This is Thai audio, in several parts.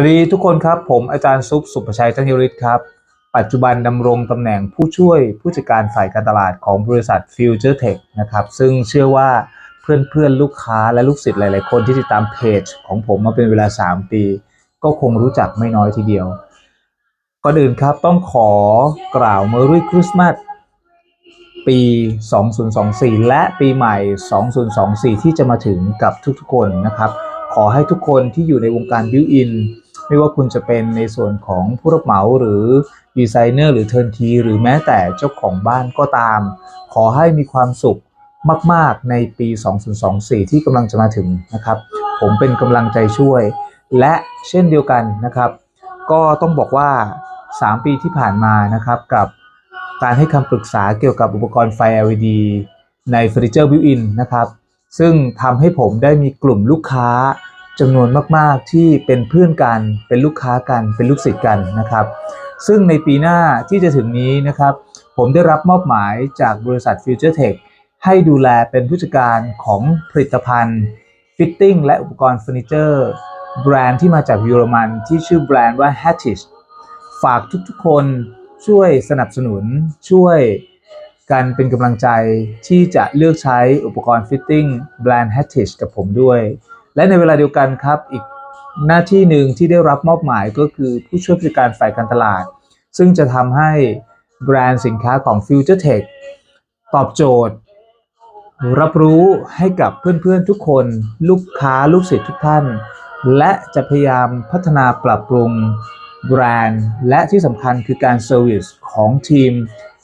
วัสดีทุกคนครับ ผมอาจารย์ซุปสุประชัยตั้งยริศครับ ปัจจุบันดำรงตำแหน่งผู้ช่วยผู้จัดการฝ่ายการตลาดของบริษัท Future Tech นะครับ ซึ่งเชื่อว่าเพื่อนๆ ลูกค้าและลูกศิษย์หลายๆ คนที่ติดตามเพจของผมมาเป็นเวลา 3 ปี ก็คงรู้จักไม่น้อยทีเดียว ก่อนอื่นครับต้องขอกล่าว Merry Christmas ปี 2024 และปีใหม่ 2024 ที่จะมาถึงกับทุกๆ คนนะครับขอให้ทุกคนที่อยู่ในวงการบิวอิน ไม่ว่าคุณจะเป็นในส่วนของผู้รับเหมาหรือดีไซเนอร์หรือเทิร์นทีหรือแม้แต่เจ้าของบ้านก็ตาม ขอให้มีความสุขมาก ๆ ในปี 2024 ที่กำลังจะมาถึงนะครับ ผมเป็นกำลังใจช่วย และเช่นเดียวกันนะครับ ก็ต้องบอกว่า 3 ปีที่ผ่านมานะครับกับการให้คำปรึกษาเกี่ยวกับอุปกรณ์ไฟ LED ในเฟอร์นิเจอร์บิวอินนะครับ ซึ่งทำให้ผมได้มีกลุ่มลูกค้า จำนวนมาก ๆ ที่เป็นเพื่อนกัน เป็นลูกค้ากัน เป็นลูกศิษย์กันนะครับ ซึ่งในปีหน้าที่จะถึงนี้นะครับ ผมได้รับมอบหมายจากบริษัท Future Tech ให้ดูแลเป็นผู้จัดการของผลิตภัณฑ์ ฟิตติ้งและอุปกรณ์เฟอร์นิเจอร์ แบรนด์ที่มาจากเยอรมันที่ชื่อแบรนด์ว่า Hattish ฝากทุกๆ คนช่วยสนับสนุนช่วยกันเป็นกำลังใจที่จะเลือกใช้อุปกรณ์ฟิตติ้งแบรนด์ Hattish กับผมด้วย และในเวลาเดียวกันครับอีกหน้าที่หนึ่งที่ได้รับมอบหมายก็คือผู้ช่วยผู้จัดการฝ่ายการตลาด ซึ่งจะทำให้แบรนด์สินค้าของ Future Tech ตอบโจทย์ รับรู้ให้กับเพื่อนๆทุกคน ลูกค้าลูกศิษย์ทุกท่าน และจะพยายามพัฒนาปรับปรุงแบรนด์ และที่สำคัญคือการเซอร์วิสของทีม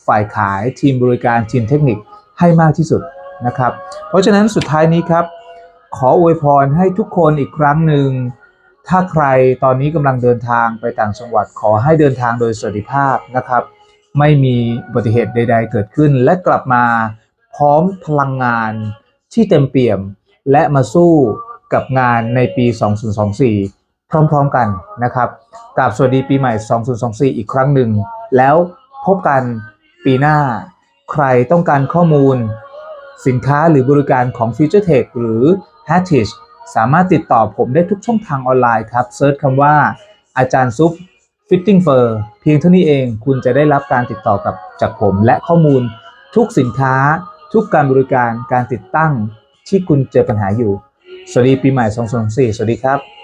ฝ่ายขายทีมบริการทีมเทคนิคให้มากที่สุดนะครับ เพราะฉะนั้นสุดท้ายนี้ครับ ขออวยพรให้ทุกคนอีกครั้งหนึ่ง ถ้าใครตอนนี้กำลังเดินทางไปต่างจังหวัดขอให้เดินทางโดยสวัสดิภาพนะครับ ไม่มีอุบัติเหตุใด ๆ เกิดขึ้น และกลับมาพร้อมพลังงานที่เต็มเปี่ยม และมาสู้กับงานในปี 2024 พร้อมๆกันนะครับกราบสวัสดีปีใหม่ 2024 อีกครั้งหนึ่ง แล้วพบกันปีหน้า ใครต้องการข้อมูล สินค้าหรือบริการของ Future Tech หรือ h a t i s h สามารถติดต่อผมได้ทุกช่องทางออนไลน์ครับเซิร์ชคำว่าอาจารย์ซุป Fitting Fur เพียงเท่านี้เองคุณจะได้รับการติดต่อกับจากผมและข้อมูล ทุกสินค้า ทุกการบริการการติดตั้งที่คุณเจอปัญหาอยู่ สวัสดีปีใหม่ 2024 สวัสดีครับ